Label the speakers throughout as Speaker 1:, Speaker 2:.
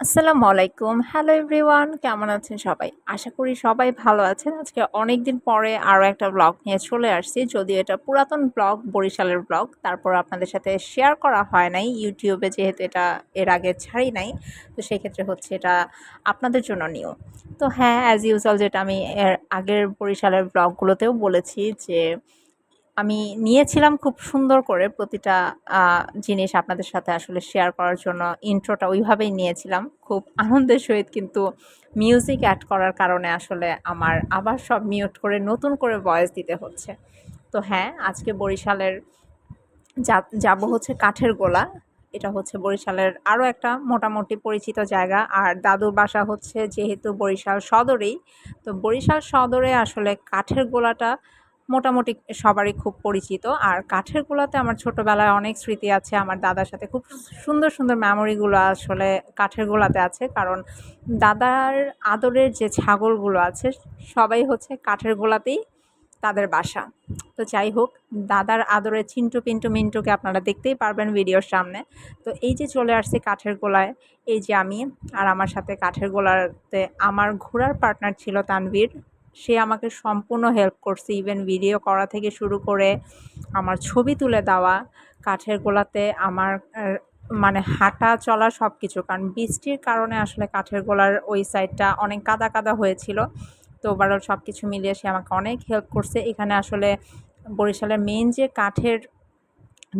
Speaker 1: আসসালামু আলাইকুম। Hello everyone কেমন আছেন সবাই? আশা করি সবাই ভালো আছেন। আজকে অনেক দিন পরে আরও একটা ব্লগ নিয়ে চলে আসছি। যদিও এটা পুরাতন ব্লগ বরিশালের ব্লগ তারপর আপনাদের সাথে শেয়ার করা হয় নাই। ইউটিউবে যেহেতু এটা এর আগে ছাড়ি নাই, তো সেক্ষেত্রে হচ্ছে এটা আপনাদের জন্য নিও তো হ্যাঁ অ্যাজ ইউজুয়াল যেটা আমি এর আগের বরিশালের ব্লগগুলোতেও বলেছি যে আমি নিয়েছিলাম খুব সুন্দর করে প্রতিটা জিনিস আপনাদের সাথে আসলে শেয়ার করার জন্য। ইন্ট্রোটা ওইভাবেই নিয়েছিলাম। খুব আনন্দের সহিত কিন্তু মিউজিক অ্যাড করার কারণে আসলে আমার আবার সব মিউট করে নতুন করে ভয়েস দিতে হচ্ছে। তো হ্যাঁ আজকে বরিশালের যাব হচ্ছে কাঠের গোলা। এটা হচ্ছে বরিশালের আরও একটা মোটামুটি পরিচিত জায়গা। আর দাদুর বাসা হচ্ছে যেহেতু বরিশাল সদরেই, তো বরিশাল সদরে আসলে কাঠের গোলাটা মোটামুটি সবারই খুব পরিচিত। আর কাঠের গোলাতে আমার ছোটোবেলায় অনেক স্মৃতি আছে। আমার দাদার সাথে খুব সুন্দর সুন্দর মেমোরিগুলো আসলে কাঠের গোলাতে আছে। কারণ দাদার আদরের যে ছাগলগুলো আছে, সবাই হচ্ছে কাঠের গোলাতেই তাদের বাসা। তো যাই হোক, দাদার আদরের চিন্টু পিন্টু মিন্টুকে আপনারা দেখতেই পারবেন ভিডিওর সামনে। তো এই যে চলে আসছে কাঠের গোলায়, এই যে আমি আর আমার সাথে কাঠের গোলাতে আমার ঘোরার পার্টনার ছিল তানভীর। সে আমাকে সম্পূর্ণ হেল্প করছে ইভেন ভিডিও করা থেকে শুরু করে আমার ছবি তুলে দেওয়া, কাঠের গোলাতে আমার মানে হাঁটা চলা সব কিছু কারণ বৃষ্টির কারণে আসলে কাঠের গোলার ওই সাইডটা অনেক কাদা কাদা হয়েছিল। তো ওভারঅল সব কিছু মিলিয়ে সে আমাকে অনেক হেল্প করছে। এখানে আসলে বরিশালের মেন যে কাঠের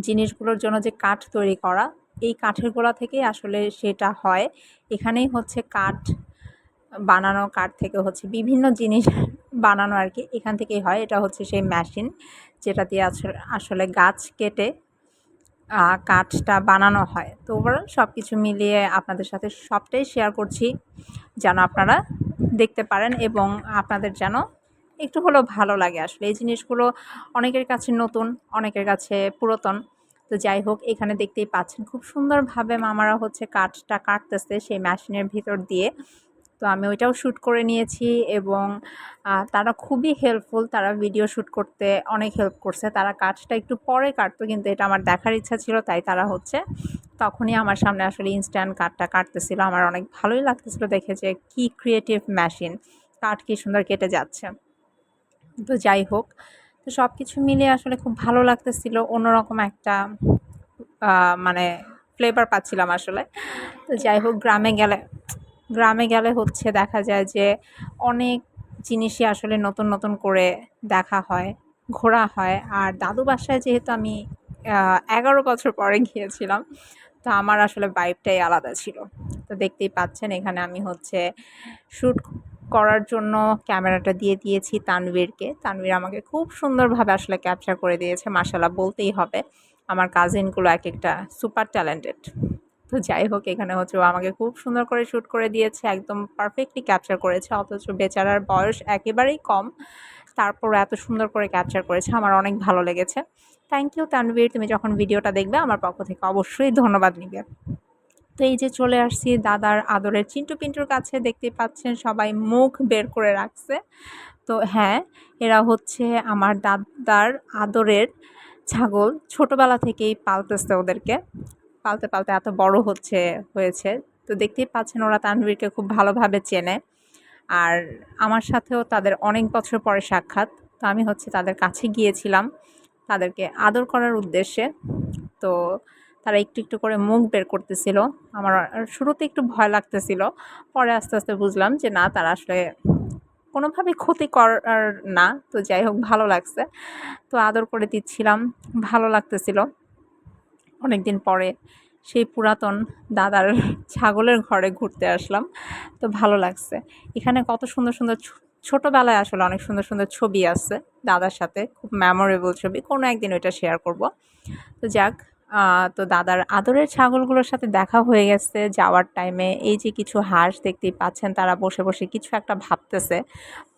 Speaker 1: জিনিসগুলোর জন্য যে কাঠ তৈরি করা, এই কাঠের গোলা থেকেই আসলে সেটা হয়। এখানেই হচ্ছে কাঠ বানানো কাঠ থেকে হচ্ছে বিভিন্ন জিনিস বানানো আর কি। এখান থেকেই হয়। এটা হচ্ছে সেই মেশিন যেটা দিয়ে আসলে গাছ কেটে কাঠটা বানানো হয়। তো ওভারঅল সব কিছু মিলিয়ে আপনাদের সাথে সবটাই শেয়ার করছি, যেন আপনারা দেখতে পারেন এবং আপনাদের যেন একটু হলেও ভালো লাগে। আসলে এই জিনিসগুলো অনেকের কাছে নতুন, অনেকের কাছে পুরাতন। তো যাই হোক, এখানে দেখতেই পাচ্ছেন খুব সুন্দরভাবে মামারা হচ্ছে কাঠটা কাটতেছে সেই মেশিনের ভিতর দিয়ে। তো আমি ওইটাও শ্যুট করে নিয়েছি এবং তারা খুবই হেল্পফুল তারা ভিডিও শ্যুট করতে অনেক হেল্প করছে। তারা কাজটা একটু পরে কাটতো কিন্তু এটা আমার দেখার ইচ্ছা ছিল, তাই তারা হচ্ছে তখনই আমার সামনে আসলে ইনস্ট্যান্ট কাঠটা কাটতেছিল। আমার অনেক ভালোই লাগতেছিল দেখে যে কী ক্রিয়েটিভ মেশিন কাঠ কী সুন্দর কেটে যাচ্ছে। তো যাই হোক, তো সব কিছু মিলিয়ে আসলে খুব ভালো লাগতেছিল, অন্যরকম একটা মানে ফ্লেভার পাচ্ছিলাম আসলে। তো যাই হোক, গ্রামে গেলে গ্রামে গেলে হচ্ছে দেখা যায় যে অনেক জিনিসই আসলে নতুন নতুন করে দেখা হয়, ঘোরা হয়। আর দাদু বাসায় যেহেতু আমি এগারো বছর পরে গিয়েছিলাম, তো আমার আসলে বাইকটাই আলাদা ছিল। তো দেখতেই পাচ্ছেন, এখানে আমি হচ্ছে শ্যুট করার জন্য ক্যামেরাটা দিয়ে দিয়েছি তানভীরকে। তানভীর আমাকে খুব সুন্দরভাবে আসলে ক্যাপচার করে দিয়েছে মার্শাল্লাহ বলতেই হবে। আমার কাজিনগুলো এক একটা সুপার ট্যালেন্টেড তো যাই হোক, এখানে হচ্ছে ও আমাকে খুব সুন্দর করে শ্যুট করে দিয়েছে, একদম পারফেক্টলি ক্যাপচার করেছে, অথচ বেচারার বয়স একেবারেই কম। তারপর এত সুন্দর করে ক্যাপচার করেছে, আমার অনেক ভালো লেগেছে। থ্যাংক ইউ তানভীর তুমি যখন ভিডিওটা দেখবে, আমার পক্ষ থেকে অবশ্যই ধন্যবাদ নিবে। তো এই যে চলে আসছি দাদার আদরের চিন্টু পিন্টুর কাছে, দেখতে পাচ্ছেন সবাই মুখ বের করে রাখছে। তো হ্যাঁ এরা হচ্ছে আমার দাদার আদরের ছাগল, ছোটোবেলা থেকেই পালতেছে ওদেরকে। পালতে পালতে এত বড় হচ্ছে, হয়েছে। তো দেখতেই পাচ্ছেন ওরা তানভীরকে খুব ভালোভাবে চেনে। আর আমার সাথেও তাদের অনেক বছর পরে সাক্ষাৎ। তো আমি হচ্ছে তাদের কাছে গিয়েছিলাম তাদেরকে আদর করার উদ্দেশ্যে। তো তারা একটু একটু করে মুখ বের করতেছিল। আমার শুরুতে একটু ভয় লাগতেছিল, পরে আস্তে আস্তে বুঝলাম যে না, তারা আসলে কোনোভাবেই ক্ষতি করার না। তো যাই হোক, ভালো লাগছে। তো আদর করে দিচ্ছিলাম, ভালো লাগতেছিল। অনেক দিন পরে সেই পুরাতন দাদার ছাগলের ঘরে ঘুরতে আসলাম। তো ভালো লাগছে। এখানে কত সুন্দর সুন্দর ছোটোবেলায় আসলে অনেক সুন্দর সুন্দর ছবি আছে দাদার সাথে, খুব মেমোরেবল ছবি। কোনো একদিন ওইটা শেয়ার করব। তো যাক তো দাদার আদরের ছাগলগুলোর সাথে দেখা হয়ে গেছে যাওয়ার টাইমে এই যে কিছু হাঁস দেখতেই পাচ্ছেন তারা বসে বসে কিছু একটা ভাবতেছে।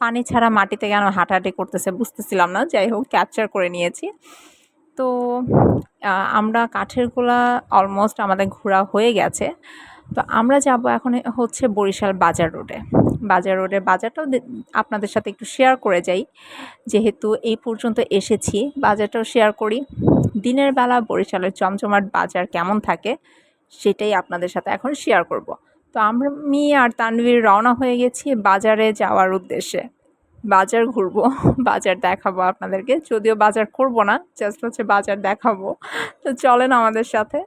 Speaker 1: পানি ছাড়া মাটিতে কেন হাঁটাহাঁটি করতেছে বুঝতেছিলাম না। যাই হোক ক্যাপচার করে নিয়েছি। তো আমরা কাঠের গোলা অলমোস্ট আমাদের ঘোরা হয়ে গেছে। তো আমরা যাব এখন হচ্ছে বরিশাল বাজার রোডে। বাজার রোডের বাজারটাও আপনাদের সাথে একটু শেয়ার করে যাই। যেহেতু এই পর্যন্ত এসেছি, বাজারটাও শেয়ার করি। দিনের বেলা বরিশালের চমচমাট বাজার কেমন থাকে, সেটাই আপনাদের সাথে এখন শেয়ার করব। তো আমরা মি আর তানভীর রওনা হয়ে গেছি বাজারে যাওয়ার উদ্দেশ্যে। বাজার ঘুরবো, বাজার দেখাবো আপনাদেরকে। যদিও বাজার করব না জাস্ট হচ্ছে বাজার দেখাবো। তো চলেন আমাদের সাথে।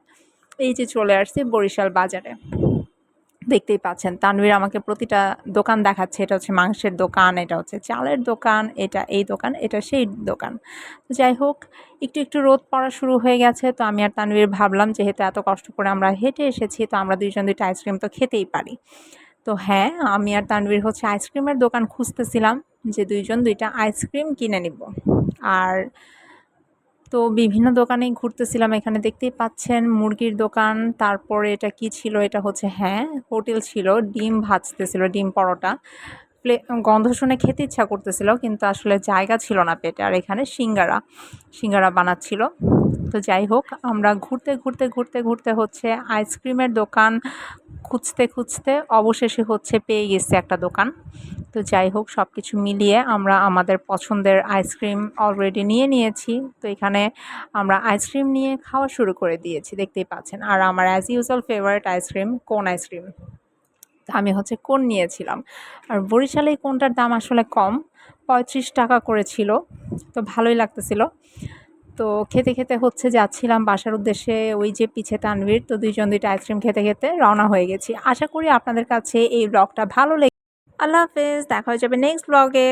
Speaker 1: এই যে চলে আসছি বরিশাল বাজারে। দেখতেই পাচ্ছেন, তানভীর আমাকে প্রতিটা দোকান দেখাচ্ছে। এটা হচ্ছে মাংসের দোকান, এটা হচ্ছে চালের দোকান, এটা এই দোকান, এটা সেই দোকান। যাই হোক, একটু একটু রোদ পড়া শুরু হয়ে গেছে। তো আমি আর তানভীর ভাবলাম, যেহেতু এত কষ্ট করে আমরা হেঁটে এসেছি, তো আমরা দুইজন দুইটা আইসক্রিম তো খেতেই পারি। তো হ্যাঁ আমি আর তানভীর হচ্ছে আইসক্রিমের দোকান খুঁজতেছিলাম। যে দুইজন দুইটা আইসক্রিম কিনে নিব। আর তো বিভিন্ন দোকানেই ঘুরতেছিলাম, এখানে দেখতেই পাচ্ছেন মুরগির দোকান, তারপরে এটা কি ছিল? এটা হচ্ছে হ্যাঁ হোটেল ছিল, ডিম ভাজতেছিল, ডিম পরোটা। প্লে, গন্ধ শুনে খেতে ইচ্ছা করতেছিল, কিন্তু আসলে জায়গা ছিল না পেটে। আর এখানে সিঙ্গারা সিঙ্গারা বানাচ্ছিল। তো যাই হোক, আমরা ঘুরতে ঘুরতে ঘুরতে ঘুরতে হচ্ছে আইসক্রিমের দোকান খুঁজতে খুঁজতে অবশেষে হচ্ছে পেয়ে গেছে একটা দোকান। তো যাই হোক সব কিছু মিলিয়ে আমরা আমাদের পছন্দের আইসক্রিম অলরেডি নিয়ে নিয়েছি। তো এখানে আমরা আইসক্রিম নিয়ে খাওয়া শুরু করে দিয়েছি, দেখতেই পাচ্ছেন। আর আমার as usual favourite ice cream কোন আইসক্রিম আমি হচ্ছে কোন নিয়েছিলাম। আর বরিশালে কোনটার দাম আসলে কম, পঁয়ত্রিশ টাকা করেছিল তো ভালোই লাগতেছিল। তো খেতে খেতে হচ্ছে যাচ্ছিলাম বাসার উদ্দেশ্যে ওই যে পিছে তানভীর, তো দুইজন দুইটা আইসক্রিম খেতে খেতে রওনা হয়ে গেছি। আশা করি আপনাদের কাছে এই ব্লগটা ভালো লেগে আল্লাহ হাফেজ, দেখা হয়ে যাবে নেক্সট ব্লগে